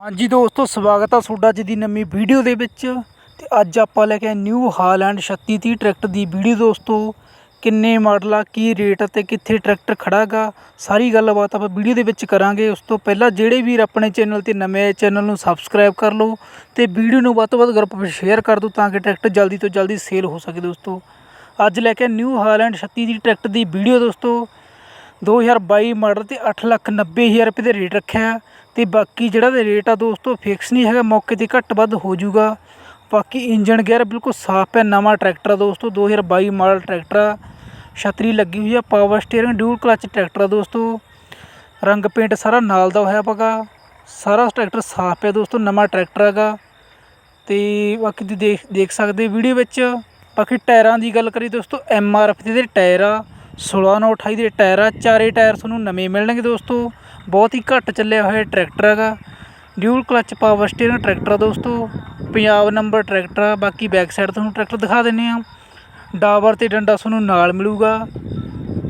ਹਾਂਜੀ ਦੋਸਤੋ, ਸਵਾਗਤ ਆ ਤੁਹਾਡਾ ਅੱਜ ਦੀ ਨਵੀਂ ਵੀਡੀਓ ਦੇ ਵਿੱਚ। ਤੇ ਅੱਜ ਆਪਾਂ ਲੈ ਕੇ ਆਏ ਨਿਊ ਹਾਲੈਂਡ 3630 ਟਰੈਕਟਰ ਦੀ ਵੀਡੀਓ ਦੋਸਤੋ। ਕਿੰਨੇ ਮਾਡਲ ਆ, ਕੀ ਰੇਟ ਅਤੇ ਕਿੱਥੇ ਟਰੈਕਟਰ ਖੜਾਗਾ, ਸਾਰੀ ਗੱਲਬਾਤ ਆਪਾਂ ਵੀਡੀਓ ਦੇ ਵਿੱਚ ਕਰਾਂਗੇ। ਉਸ ਤੋਂ ਪਹਿਲਾਂ ਜਿਹੜੇ ਵੀਰ ਆਪਣੇ ਚੈਨਲ ਤੇ ਨਵੇਂ ਆਏ ਚੈਨਲ ਨੂੰ ਸਬਸਕ੍ਰਾਈਬ ਕਰ ਲਓ ਤੇ ਵੀਡੀਓ ਨੂੰ ਵੱਧ ਤੋਂ ਵੱਧ ਗਰੁੱਪ ਵਿੱਚ ਸ਼ੇਅਰ ਕਰ ਦਿਓ ਤਾਂ ਕਿ ਟਰੈਕਟਰ ਜਲਦੀ ਤੋਂ ਜਲਦੀ ਸੇਲ ਹੋ ਸਕੇ ਦੋਸਤੋ। ਅੱਜ ਲੈ ਕੇ ਨਿਊ ਹਾਲੈਂਡ 36 ਦੀ ਟਰੈਕਟਰ ਦੀ ਵੀਡੀਓ ਦੋਸਤੋ। 2022 ਮਾਡਲ ਤੇ 890000 ਰੁਪਏ ਦੇ ਰੇਟ ਰੱਖਿਆ। ਅਤੇ ਬਾਕੀ ਜਿਹੜਾ ਰੇਟ ਆ ਦੋਸਤੋ ਫਿਕਸ ਨਹੀਂ ਹੈਗਾ, ਮੌਕੇ ਤੇ ਘੱਟ ਵੱਧ ਹੋ ਜਾਊਗਾ। ਬਾਕੀ ਇੰਜਨ ਗੇਅਰ ਬਿਲਕੁਲ ਸਾਫ਼ ਹੈ, ਨਵਾਂ ਟਰੈਕਟਰ ਆ ਦੋਸਤੋ 2022 ਮਾਡਲ ਟਰੈਕਟਰ ਆ। ਛਤਰੀ ਲੱਗੀ ਹੋਈ ਆ power steering dual clutch tractor ਆ ਦੋਸਤੋ। ਰੰਗ ਪੇਂਟ ਸਾਰਾ ਨਾਲ ਦਾ ਹੋਇਆ ਪਗਾ ਸਾਰਾ ਟਰੈਕਟਰ ਸਾਫ਼ ਹੈ ਦੋਸਤੋ, ਨਵਾਂ ਟਰੈਕਟਰ ਹੈਗਾ। ਤੇ ਬਾਕੀ ਤੁਸੀਂ ਦੇਖ ਦੇਖ ਸਕਦੇ ਵੀਡੀਓ ਵਿੱਚ। ਬਾਕੀ ਟਾਇਰਾਂ ਦੀ ਗੱਲ ਕਰੀ ਦੋਸਤੋ ਐਮ ਆਰ ਐਫ ਦੇ ਟਾਇਰ ਆ 1628 ਦੇ ਟਾਇਰ ਆ, ਚਾਰੇ ਟਾਇਰ ਤੁਹਾਨੂੰ ਨਵੇਂ ਮਿਲਣਗੇ ਦੋਸਤੋ। ਬਹੁਤ ਹੀ ਘੱਟ ਚੱਲਿਆ ਹੋਇਆ ਟਰੈਕਟਰ ਹੈਗਾ। Dual clutch power steering tractor ਆ ਦੋਸਤੋ। ਪੰਜਾਬ ਨੰਬਰ ਟਰੈਕਟਰ ਆ, ਬਾਕੀ ਬੈਕ ਸਾਈਡ ਤੁਹਾਨੂੰ ਟਰੈਕਟਰ ਦਿਖਾ ਦਿੰਨੇ ਆ। ਡਾਬਰ ਤੇ ਡੰਡਾ ਤੁਹਾਨੂੰ ਨਾਲ ਮਿਲੂਗਾ।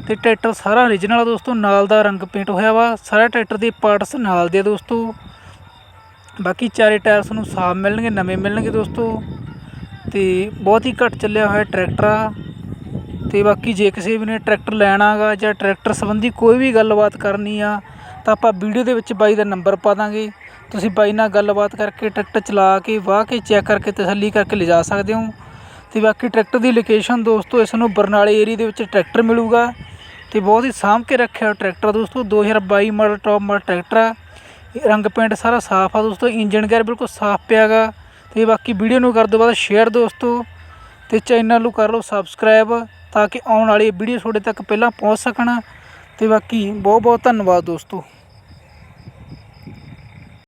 ਤੇ ਟਰੈਕਟਰ ਸਾਰਾ origignal ਆ ਦੋਸਤੋ, ਨਾਲ ਦਾ ਰੰਗ ਪੇਂਟ ਹੋਇਆ ਵਾ। ਸਾਰਾ ਟਰੈਕਟਰ ਦੇ ਪਾਰਟਸ ਨਾਲ ਦੇ ਆ ਦੋਸਤੋ। ਬਾਕੀ ਚਾਰੇ ਟਾਇਰ ਤੁਹਾਨੂੰ ਸਾਫ਼ ਮਿਲਣਗੇ, ਨਵੇਂ ਮਿਲਣਗੇ ਦੋਸਤੋ। ਤੇ ਬਹੁਤ ਹੀ ਘੱਟ ਚੱਲਿਆ ਹੋਇਆ ਟਰੈਕਟਰ ਆ। ਤੇ ਬਾਕੀ ਜੇ ਕਿਸੇ ਵੀ ਨੇ ਟਰੈਕਟਰ ਲੈਣਾ ਗਾ ਜਾਂ ਟਰੈਕਟਰ ਸੰਬੰਧੀ ਕੋਈ ਵੀ ਗੱਲਬਾਤ ਕਰਨੀ ਆ ਤਾਂ ਆਪਾਂ ਵੀਡੀਓ ਦੇ ਵਿੱਚ ਬਾਈ ਦਾ ਨੰਬਰ ਪਾ ਦਾਂਗੇ। ਤੁਸੀਂ ਬਾਈ ਨਾਲ ਗੱਲਬਾਤ ਕਰਕੇ ਟਰੈਕਟਰ ਚਲਾ ਕੇ, ਵਾਹ ਕੇ ਚੈੱਕ ਕਰਕੇ ਤਸੱਲੀ ਕਰਕੇ ਲਿਜਾ ਸਕਦੇ ਹੋ। ਤੇ ਬਾਕੀ ਟਰੈਕਟਰ ਦੀ ਲੋਕੇਸ਼ਨ ਦੋਸਤੋ, ਇਸ ਨੂੰ ਬਰਨਾਲੇ ਏਰੀਆ ਦੇ ਵਿੱਚ ਟਰੈਕਟਰ ਮਿਲੂਗਾ। ਤੇ ਬਹੁਤ ਹੀ ਸਾਂਭ ਕੇ ਰੱਖਿਆ ਹੋਇਆ ਟਰੈਕਟਰ ਦੋਸਤੋ 2022 ਮਾਡਲ ਟੌਪ ਮਾਡਲ ਟਰੈਕਟਰ ਆ। ਰੰਗ ਪੇਂਟ ਸਾਰਾ ਸਾਫ਼ ਆ ਦੋਸਤੋ ਇੰਜਨ ਗੇਅਰ ਬਿਲਕੁਲ ਸਾਫ਼ ਪਿਆਗਾ। ਤੇ ਬਾਕੀ ਵੀਡੀਓ ਨੂੰ ਕਰ ਦਿਓ ਬਾਅਦ ਸ਼ੇਅਰ ਦੋਸਤੋ। ਤੇ ਚੈਨਲ ਨੂੰ ਕਰ ਲਓ ਸਬਸਕ੍ਰਾਈਬ ਤਾਂ ਕਿ ਆਉਣ ਵਾਲੀ ਵੀਡੀਓ ਤੁਹਾਡੇ ਤੱਕ ਪਹਿਲਾਂ ਪਹੁੰਚ ਸਕਣ। ਅਤੇ ਬਾਕੀ ਬਹੁਤ ਬਹੁਤ ਧੰਨਵਾਦ ਦੋਸਤੋ।